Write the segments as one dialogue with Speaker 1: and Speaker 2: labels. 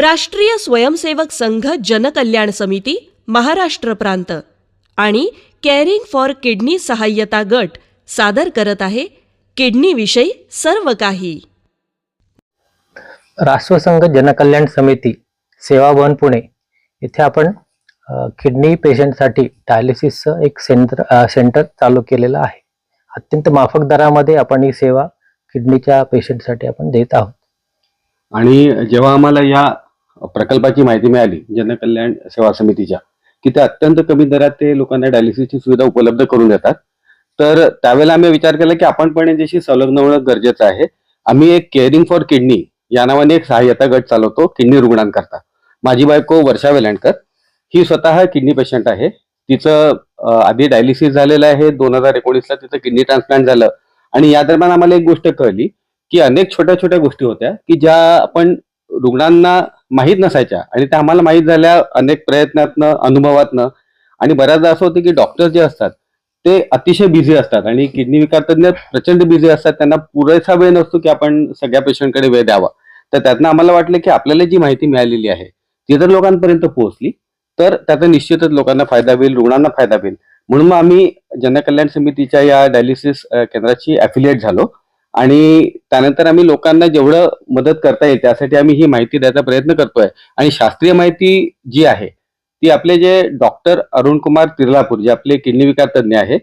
Speaker 1: राष्ट्रीय स्वयंसेवक संघ जनकल्याण समिती महाराष्ट्र प्रांत आणि केअरिंग फॉर किडनी सहाय्यता गट सादर करत आहे. किडनीविषयी सर्व काही.
Speaker 2: राष्ट्रसंघ जनकल्याण समिती सेवाभवन पुणे. येथे आपण किडनी पेशंटसाठी डायलिसिसचं एक सेंटर सेंटर चालू केलेलं आहे. अत्यंत माफक दरामध्ये आपण ही सेवा किडनीच्या पेशंटसाठी आपण देत आहोत.
Speaker 3: आणि जेव्हा आम्हाला या प्रकल्पाची माहिती मिळाली जनकल्याण सेवा समितीच्या की ते अत्यंत कमी दरात ते लोकांना डायलिसिसची सुविधा उपलब्ध करून देतात. तर त्यावेळेला आम्ही विचार केला की आपण पण याच्याशी संलग्न होणं गरजेचं आहे. आम्ही एक केअरिंग फॉर किडनी या नावाने एक सहाय्यता गट चालवतो किडनी रुग्णांकरता. माझी बायको वर्षा वेलांडकर ही स्वतः किडनी पेशंट आहे. तिचं आधी डायलिसिस झालेलं आहे दोन हजार एकोणीसला तिचं किडनी ट्रान्सप्लांट झालं. आणि या दरम्यान आम्हाला एक गोष्ट कळली की अनेक छोट्या छोट्या गोष्टी होत्या की ज्या आपण रुग्णांना माहीत नसायच्या. आणि त्या आम्हाला माहीत झाल्या अनेक प्रयत्नातनं अनुभवातनं. आणि बऱ्याचदा असं होतं की डॉक्टर जे असतात ते अतिशय बिझी असतात. आणि किडनी विकार तज्ञ प्रचंड बिझी असतात. त्यांना पुरेसा वेळ नसतो की आपण सगळ्या पेशंटकडे वेळ द्यावा. तर त्यातनं आम्हाला वाटलं की आपल्याला जी माहिती मिळालेली आहे ती जर लोकांपर्यंत पोहोचली तर त्याचा निश्चितच लोकांना फायदा होईल रुग्णांना फायदा होईल. म्हणून मग आम्ही जनकल्याण समितीच्या या डायलिसिस केंद्राची अफिलिएट झालो. आणि त्यानंतर आम्ही लोकांना जेवढं मदत करता येईल त्यासाठी आम्ही ही माहिती द्यायचा प्रयत्न करतोय. आणि शास्त्रीय माहिती जी आहे ती आपले जे डॉक्टर अरुण कुमार तिरलापूर जे आपले किडनी विकार तज्ज्ञ आहे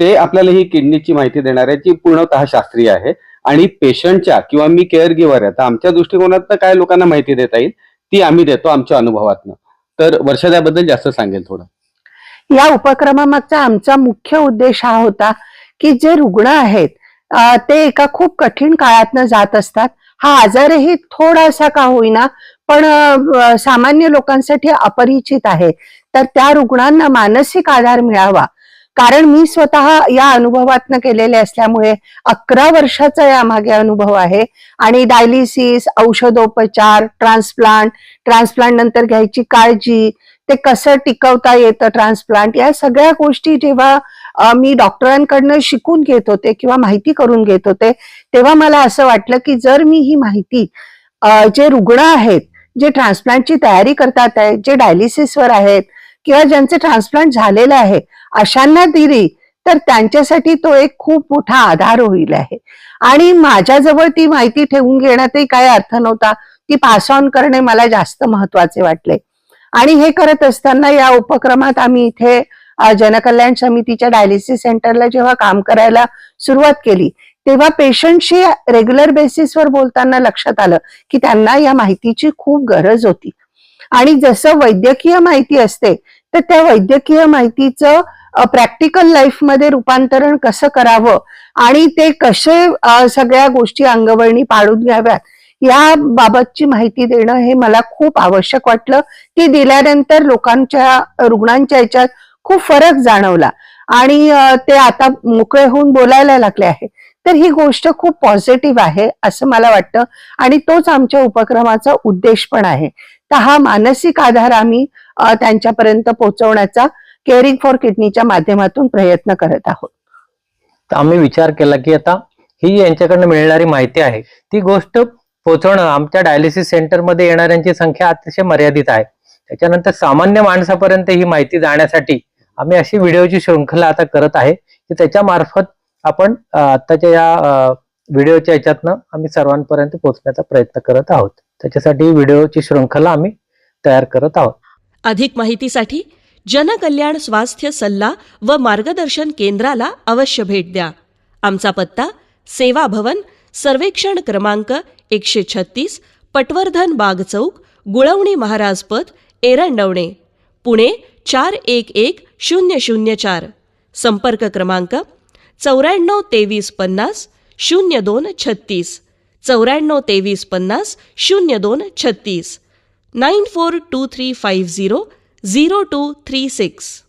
Speaker 3: ते आपल्याला ही किडनीची माहिती देणार आहे जी पूर्णतः शास्त्रीय आहे. आणि पेशंटच्या किंवा मी केअर गिव्हर आहे तर आमच्या दृष्टिकोनातनं काय लोकांना माहिती देता येईल ती आम्ही देतो आमच्या अनुभवातनं. तर वर्षा त्याबद्दल जास्त सांगेल थोडं.
Speaker 4: या उपक्रमामागचा आमचा मुख्य उद्देश हा होता की जे रुग्ण आहेत ते एका खूप कठीण काळातनं जात असतात. हा आजारही थोडासा का होईना पण सामान्य लोकांसाठी अपरिचित आहे. तर त्या रुग्णांना मानसिक आधार मिळावा. कारण मी स्वतः या अनुभवातनं केलेले असल्यामुळे अकरा वर्षाचा यामागे अनुभव आहे. आणि डायलिसिस औषधोपचार ट्रान्सप्लांट ट्रान्सप्लांट नंतर घ्यायची काळजी ते कसं टिकवता येतं ट्रान्सप्लांट या सगळ्या गोष्टी जेव्हा मी डॉक्टरांकडनं शिकून घेत होते किंवा माहिती करून घेत होते तेव्हा मला असं वाटलं की जर मी ही माहिती जे रुग्ण आहेत जे ट्रान्सप्लांटची तयारी करतात आहेत जे डायलिसिसवर आहेत किंवा ज्यांचे ट्रान्सप्लांट झालेलं आहे अशांना दिली तर त्यांच्यासाठी तो एक खूप मोठा आधार होईल आहे. आणि माझ्याजवळ ती माहिती ठेवून घेण्यातही काही अर्थ नव्हता. ती पास ऑन करणे मला जास्त महत्त्वाचे वाटले. आणि हे करत असताना या उपक्रमात आम्ही इथे जनकल्याण समितीच्या डायलिसिस सेंटरला जेव्हा काम करायला सुरुवात केली तेव्हा पेशंटशी रेग्युलर बेसिसवर बोलताना लक्षात आलं की त्यांना या माहितीची खूप गरज होती. आणि जसं वैद्यकीय माहिती असते तर त्या वैद्यकीय माहितीचं प्रॅक्टिकल लाईफमध्ये रूपांतरण कसं करावं आणि ते कसे सगळ्या गोष्टी अंगवळणी पाडून घ्याव्यात या बाबतची माहिती देणं हे मला खूप आवश्यक वाटलं. ती दिल्यानंतर लोकांच्या रुग्णांच्या याच्यात खूप फरक जाणवला. आणि ते आता मोकळे होऊन बोलायला लागले आहे. तर ही गोष्ट खूप पॉझिटिव्ह आहे असं मला वाटतं. आणि तोच आमच्या उपक्रमाचा उद्देश पण आहे. तर हा मानसिक आधार आम्ही त्यांच्यापर्यंत पोहोचवण्याचा केअरिंग फॉर किडनीच्या माध्यमातून प्रयत्न करत आहोत.
Speaker 2: तर आम्ही विचार केला की आता ही यांच्याकडनं मिळणारी माहिती आहे. ती गोष्ट पोहोचवणं आमच्या डायलिसिस सेंटरमध्ये येणाऱ्यांची संख्या अतिशय मर्यादित आहे. त्याच्यानंतर सामान्य माणसापर्यंत ही माहिती जाण्यासाठी आम्ही अशी व्हिडिओची शृंखला आता करत आहे की त्याच्या मार्फत आपण आत्ताच्या या व्हिडिओच्या याच्यातनं आम्ही सर्वांपर्यंत पोहोचण्याचा प्रयत्न करत आहोत. त्याच्यासाठी व्हिडिओची शृंखला आम्ही तयार करत आहोत.
Speaker 1: अधिक माहितीसाठी जनकल्याण स्वास्थ्य सल्ला व मार्गदर्शन केंद्राला अवश्य भेट द्या. आमचा पत्ता सेवा भवन सर्वेक्षण क्रमांक एकशे छत्तीस पटवर्धन बाग चौक गुळवणी महाराज पथ एरंडवणे. पुणे चार एक एक शून्य शून्य चार. संपर्क क्रमांक चौऱ्याण्णव तेवीस पन्नास शून्य दोन छत्तीस. चौऱ्याण्णव तेवीस पन्नास शून्य दोन छत्तीस. Nine four two three five zero zero two three six.